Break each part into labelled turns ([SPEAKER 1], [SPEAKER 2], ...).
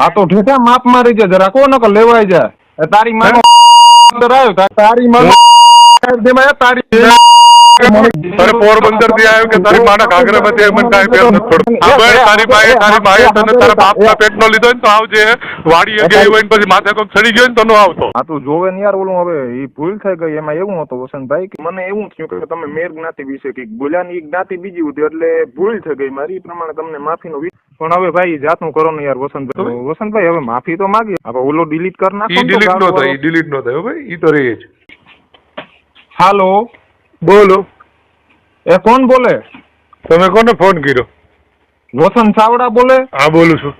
[SPEAKER 1] હા તો ઠેઠા માપ મારી જાય જરા કોનો કે લેવાય જાય એ તારી માં અંદર આવ્યો તારી માનો દેમાં તારી
[SPEAKER 2] પોરબંદરથી આવ્યો કે તારી માના ઘાઘરામાંથી એમ મને કાંઈ ફેર નથી પડતો તારી બાએ તારી બાએ તને તારા બાપના લીધો ને તો આવજે વાડી અગે આવ્યો ને પછી માથે કોક ચડી ગયો ને તો નો આવતો
[SPEAKER 1] હા તું જોવે ને યાર ઓલું હવે એ ભૂલ થઈ ગઈ એમાં એવું હતું વસંતભાઈ કે મને એવું થયું કે તમે મેર જ્ઞાતિ વિશે કંઈક બોલ્યા ની જ્ઞાતિ બીજી હતી એટલે ભૂલ થઈ ગઈ મારી પ્રમાણે તમને માફી નો પણ હવે ભાઈ જાતનું કરો ને યાર વસંતભાઈ વસંતભાઈ હવે માફી તો માગી હવે ઓલો ડિલીટ કરી નાખો
[SPEAKER 2] ડિલીટ નો થાય ડિલીટ નો થાય ભાઈ ઈ તો રહે જ
[SPEAKER 1] હાલો
[SPEAKER 2] બોલો.
[SPEAKER 1] એ કોણ બોલે?
[SPEAKER 2] તમે કોને ફોન કર્યો?
[SPEAKER 1] રોશન ચાવડા બોલે?
[SPEAKER 2] હા બોલું છું.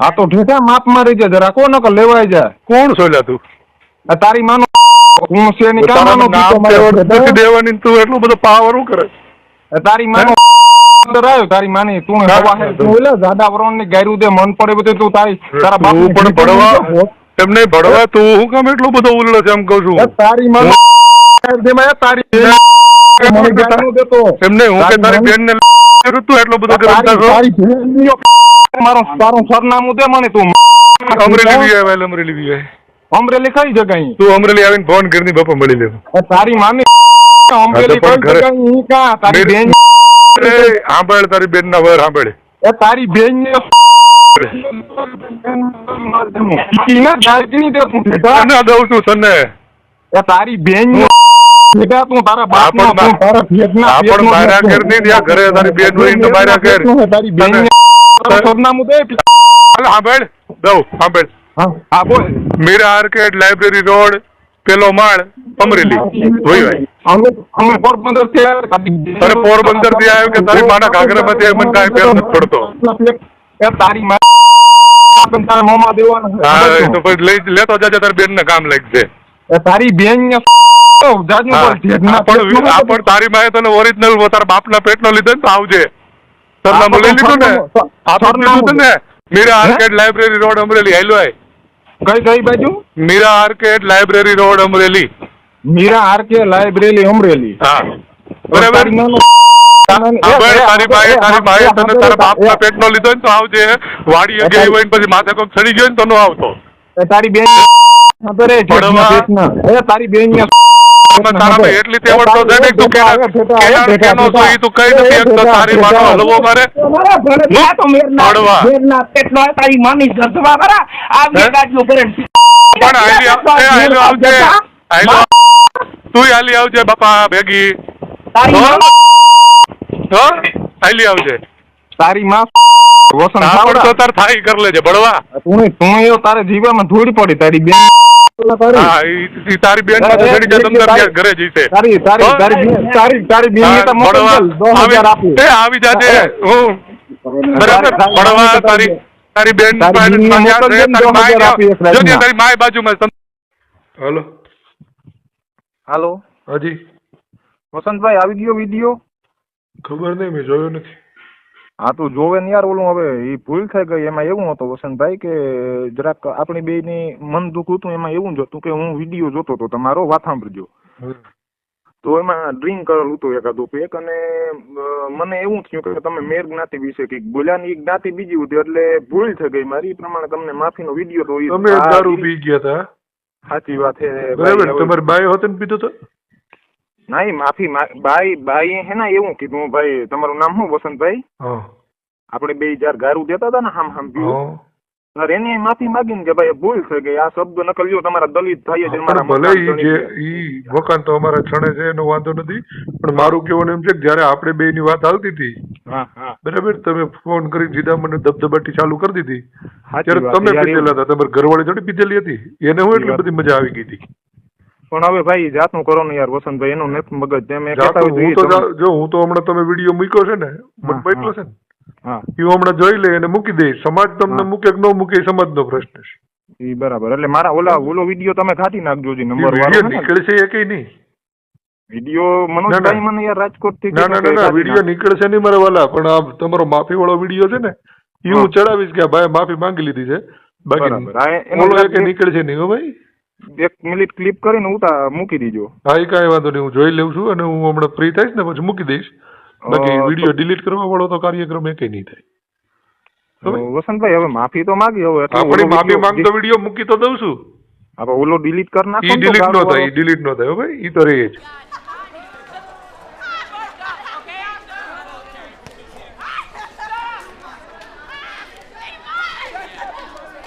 [SPEAKER 1] આ તો ઠેઠા માપ મારી જાય જરા. કોણ કે લેવાય જાય?
[SPEAKER 2] કોણ સોલ્યા તું?
[SPEAKER 1] આ તારી માનો હું છે ની કાં માનો
[SPEAKER 2] નામ
[SPEAKER 1] પીતો મારો
[SPEAKER 2] દેવાનું તું એટલું બધો પાવર હું કરે?
[SPEAKER 1] તારી માનો આવ્યો તારી માની. તું
[SPEAKER 2] હે
[SPEAKER 1] તું ઓલા દાદા વરણની ગાયરું દે મન પડે બધું તું તારી તારા બાપ
[SPEAKER 2] પણ ભડવા એમને ભડવા તું હું કામ એટલો બધો ઉલ્લો છે એમ કહું છું.
[SPEAKER 1] તારી માનો દેમાં એ તારી મને ગાયરું દેતો
[SPEAKER 2] એમને હું કે તારી બેન ને તું એટલો બધો
[SPEAKER 1] તારી
[SPEAKER 2] કરતા છો
[SPEAKER 1] તારી બેનનીઓ મારો તારું સરનામું દે મને તું.
[SPEAKER 2] અમરેલી બી આવે અમરેલી બી આવે
[SPEAKER 1] અમરેલી કઈ જગ્યાએ?
[SPEAKER 2] તું અમરેલી આવીને ફોન કરી બાપા મળી લેવું
[SPEAKER 1] તારી માની અમરેલી કઈ જગ્યાએ? તારી
[SPEAKER 2] બેન-
[SPEAKER 1] બેન
[SPEAKER 2] અરે સાંભળ તારી બેન ના વર સાંભળ.
[SPEAKER 1] એ તારી બેન ને
[SPEAKER 2] દઉં છું તને
[SPEAKER 1] તારી બેન ને બેટા તું તારા બાપ નો તું તારા પેટના
[SPEAKER 2] આપણ
[SPEAKER 1] પેટનો
[SPEAKER 2] મારા ઘરની ત્યાં ઘરે તારી બેન હોય તો મારા ઘર.
[SPEAKER 1] તારી બેન ને સરનામું દે
[SPEAKER 2] હાલ સાંભળ દઉં સાંભળ.
[SPEAKER 1] હા. હા બોલ.
[SPEAKER 2] મીરા આર્કેડ લાઇબ્રેરી રોડ પેલો માળ અમરેલી. હોય. ભાઈ
[SPEAKER 1] અમે અમે પોરબંદરથી આવ્યા.
[SPEAKER 2] અરે પોરબંદરથી આવ્યો કે તારી માના ઘાઘરામાંથી મને કાંઈ પેલો નથી પડતો?
[SPEAKER 1] તારી માં તારા મોંમાં દેવાના
[SPEAKER 2] હા તો પછી લઈ લેતો જાજે તારી બેન ને કામ લાગશે.
[SPEAKER 1] તારી બેન ને
[SPEAKER 2] પણ તારી માએ તને ઓરિજિનલ તારા બાપના પેટનો લીધો ને તો આવજે. સરનામું લઈ લીધું ને? આપણ લીધું ને Meera arcade library road Amreli. હાલ્યો આય.
[SPEAKER 1] કઈ કઈ બાજુ?
[SPEAKER 2] Meera arcade library road Amreli.
[SPEAKER 1] Meera arcade library Amreli.
[SPEAKER 2] હા. બરાબર?
[SPEAKER 1] તારી માનો-
[SPEAKER 2] તારી બાએ તને તારા બાપના પેટનો લીધો ને તો આવજે. વાડીએ ગઈ હોય ને પછી માથે કોક ચડી ગયો ને તો નો આવતો
[SPEAKER 1] તારી બેન તારી બેન
[SPEAKER 2] આમાં તારામાં એટલી તેવડ તો છે ને કે તું કેના- કેના છો ઈ તું કઈ નથી શકતો. તારી માનો હલવો મારે
[SPEAKER 3] મારા તો મેરના-. મેરના પેટનો તારી માની ગધવા બરા. આ
[SPEAKER 2] હે?
[SPEAKER 3] બાજુ
[SPEAKER 2] પણ એ હાલ્યો આવજે હાલ્યો તું આલી આવજે બાપા ભેગી
[SPEAKER 3] તારી
[SPEAKER 2] હો? હાલી આવજે
[SPEAKER 1] તારી માં વસન
[SPEAKER 2] સાવડ પણ તો તાર થાય કર લેજે બળવા
[SPEAKER 1] તું તું તારે જીવામાં ધૂળ પડી તારી બેન
[SPEAKER 2] હા ઈ- ઈ તારી બેનમાં ચડી તમ તાર ઘરે જઈશે.
[SPEAKER 1] તારી તારી તારી તારી તારી બેન ને તો મોકલ
[SPEAKER 2] બળવા.
[SPEAKER 1] દે, દસ હજાર
[SPEAKER 2] આવી-
[SPEAKER 1] આપું.
[SPEAKER 2] એ આવી જાજે હું. બરાબર?
[SPEAKER 1] તારી- તારી
[SPEAKER 2] બેન પાસે તારી માય જો. તારી બાજુમાં. હલો.
[SPEAKER 1] હાલો.
[SPEAKER 2] હાજી.
[SPEAKER 1] વસંતભાઈ આવી ગયો વીડિયો?
[SPEAKER 2] ખબર નહીં મેં જોયો નથી.
[SPEAKER 1] હા તું જોવે ને યાર ઓલું હવે એ ભૂલ થઈ ગઈ. એમાં એવું હતું વસંતભાઈ કે જરાક આપણી બે ની મન દુઃખ હતું એમાં એવું જ હતું કે હું વીડિયો જોતો હતો તમારો વાત સાંભળજો. તો એમાં ડ્રિંક કરેલું હતું એકાદું પેક અને મને એવું થયું કે તમે મેર જ્ઞાતિ વિશે કે બોલ્યા ની જ્ઞાતિ બીજી હતી એટલે ભૂલ થઈ ગઈ મારી. એ પ્રમાણે તમને માફીનો વીડિયો તો
[SPEAKER 2] તમે દારૂ પી ગયા હતા
[SPEAKER 1] સાચી વાત છે
[SPEAKER 2] બરાબર તમારે બાઈ હોતે ને પીધો તો?
[SPEAKER 1] નહીં માફી બાઈ બાઈ હે ને એવું કીધું ભાઈ તમારું નામ શું વસંતભાઈ? આપણે બે હજાર ગારું દેતા હતા ને હામ હામ પીવું. સર એને માફી માંગીને કે ભાઈ ભૂલ થઈ ગઈ આ શબ્દ નકલ જો તમારા દલિત થાય છે
[SPEAKER 2] મારા ભલે ઈ જે ઈ મકાન તો અમારા છણે છે એનો વાંધો નથી પણ મારું કેવું એમ છે કે જ્યારે આપણે બે ની વાત હાલતી હતી બરાબર તમે ફોન કરી સીધા મને દબદબાટી ચાલુ કરી દીધી. ત્યારે તમે પીધેલા હતા તમારે ઘરવાળી થોડી પીધેલી હતી? એને હું એટલી બધી મજા આવી ગઈ હતી.
[SPEAKER 1] પણ હવે ભાઈ જાતનું કરો ને યાર વસંતભાઈ એનું નથી મગજ જેમ કહેતા હોય તો
[SPEAKER 2] જા- હું તો હમણાં તમે વીડિયો મૂક્યો છે ને મોકલો છે ને
[SPEAKER 1] હા
[SPEAKER 2] એ હું હમણાં જોઈ લે અને મૂકી દઈશ સમાજ તમને. મૂકે કે ન મૂકે સમાજનો પ્રશ્ન છે.
[SPEAKER 1] એ બરાબર એટલે મારા ઓલા ઓલો વીડિયો તમે કાઢી નાખજો જી નંબર વાળો
[SPEAKER 2] નીકળશે એ કઈ નહીં?
[SPEAKER 1] વીડિયો મનોજભાઈ મને યાર રાજકોટથી
[SPEAKER 2] ના ના ના વીડિયો નીકળશે નહીં મારા વાલા પણ આ તમારો માફી વાળો વીડિયો છે ને એ હું ચડાવીશ કે ભાઈ માફી માંગી લીધી છે. બાકી ઓલો
[SPEAKER 1] એક-
[SPEAKER 2] નીકળશે નહીં હો ભાઈ?
[SPEAKER 1] એક મિનિટ ક્લિપ કરીને ઉતા મૂકી દીજો.
[SPEAKER 2] હા એ કાંઈ વાંધો નહીં હું જોઈ લઉં છું અને હું હમણાં ફ્રી થઈશ ને પછી મૂકી દઈશ. બાકી વીડિયો ડિલીટ કરવા વાળો તો કાર્યક્રમ એકે નહીં થાય.
[SPEAKER 1] વસંતભાઈ હવે માફી તો માગી હવે
[SPEAKER 4] આપણે માફી માંગતો વીડિયો મૂકી તો દઉં છું.
[SPEAKER 1] હા, ઓલો ડિલીટ કરી નાખો
[SPEAKER 4] ડિલીટ નો થાય ડિલીટ નો થાય ભાઈ ઈ તો રહે જ.